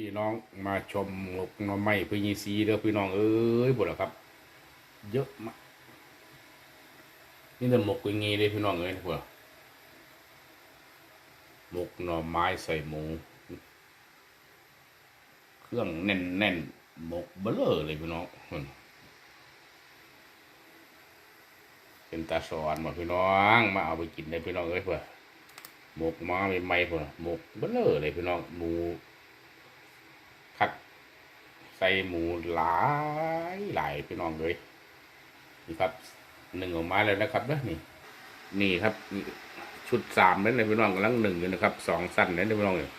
พี่น้องมาชมหมกน่อไม้พี่ยีซีเด้อพี่น้องเอ้ยบุญละครับ เยอะมากนี่แต่หมกย่างงี้เลยพี่น้องเอ้ยพวกหมกหน่อไม้ใส่หมู เครื่องแน่นแน่นหมกเบลอเลยพี่น้องเป็นตาสอนมาพี่น้อง มาเอาไปกินได้พี่น้องเอ้ยเพื่อหมกมาใหม่ๆพุ่นน่ะหมกเบลอเลยพี่น้องหมู ใส่หมูหลายหลายพี่น้องเลยนี่ครับหนึ่งออกมาแล้วนะครับเด้อนี่ นี่ครับชุดสามนั่นเลยพี่น้องกำลังหนึ่งอยู่นะครับสองสั้นนั่นเลยพี่น้องนี่ย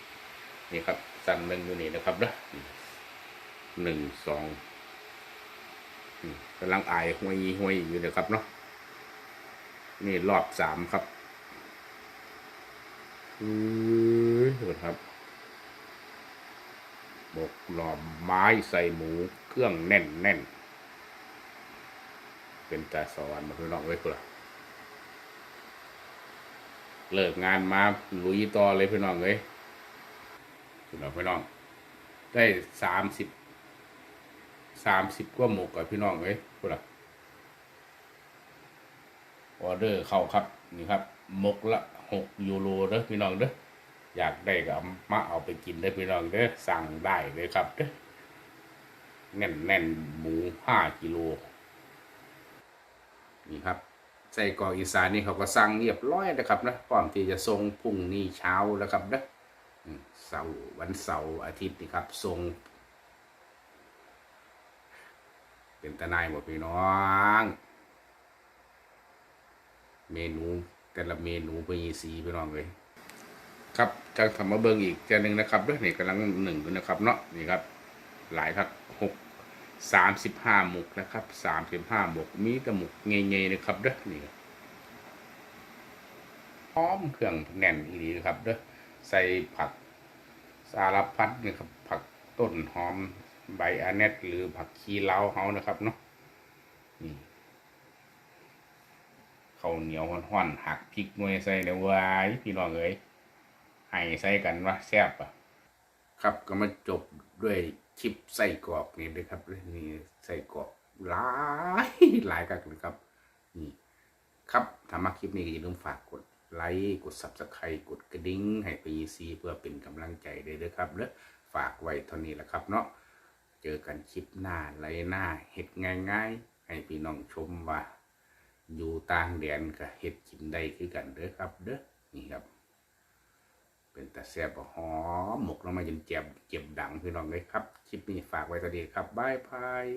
นี่ครับสั้นหนึ่งอยู่นี่นะครับเด้อหนึ่งสองกำลังอายห้วยห้วยอยู่นะครับเนาะนี่รอบสามครับอือเห็นครับ บกหน่อไม้ใส่หมูเครื่องแน่นแน่น เป็นตาสวรรค์มาพี่น้องไว้ยพุ่นเลิกงานมาลุยต่อเลยพี่น้องเลยพี่น้องพี่น้อง ได้สามสิบสามสิบกว่าหมกกับพี่น้องเลยพูดละออเดอร์เข้าครับนี่ครับหมกละหกยูโรเด้อพี่น้องเด้อ อยากได้ก็มาเอาไปกินได้พี่น้องเด้อสั่งได้เลยครับเด้อแน่นแน่นหมูห้ากิโลนี่ครับใส่กรอกอีสานนี่เขาก็สั่งเรียบร้อยนะครับนะพร้อมที่จะส่งพรุ่งนี้เช้าแล้วครับนะเสาร์วันเสาร์อาทิตย์นี่ครับส่งเป็นตะนายหมดพี่น้อง เมนูแต่ละเมนูเป็นยีสีพี่น้องเลย ครับจะทำมาเบิงอีกจานหนึ่งนะครับเด้วยนี่กำลังหนึ่งอยู่นะครับเนาะนี่ครับ หลายครับหกสามสิบห้าหมกนะครับสามสิบห้าหมกมีแต่หมกเงยๆนะครับเด้อนี่ครับหอมเครื่องแน่นอีดีนะครับเด้อใส่ผักสารพัดนะครับผักต้นหอมใบอาเนตหรือผักชีลาเฮานะครับเนาะนี่ข้าวเหนียวห้อนๆหักพริกหน่วยใส่เดี๋ยวไว้พี่น้องเอ้ย ให้ใส่กันว่าแซ่บอะครับก็มาจบด้วยคลิปใส่กรอกนี่เลยครับนี่ใส่กรอกหลายหลายกันเลยครับนี่ครับถ้ามาคลิปนี้ก็อย่าลืมฝากกดไลค์กด subscribe กดกระดิ่งให้ไปซีเพื่อเป็นกำลังใจเลยด้วยครับเนอฝากไว้เท่านี้แหละครับเนาะเจอกันคลิปหน้าไลหน้าเฮ็ดง่ายๆ ให้พี่น้องชมว่า อยู่ต่างแดนก็เฮ็ดกินได้คือกันเด้อครับ เด้อนี่ครับ เป็นแต่แซบหอมหมกลงมาจนเจ็บเจ็บดังพี่น้องเลยครับ คลิปนี้ฝากไว้ตัวดีครับบายบาย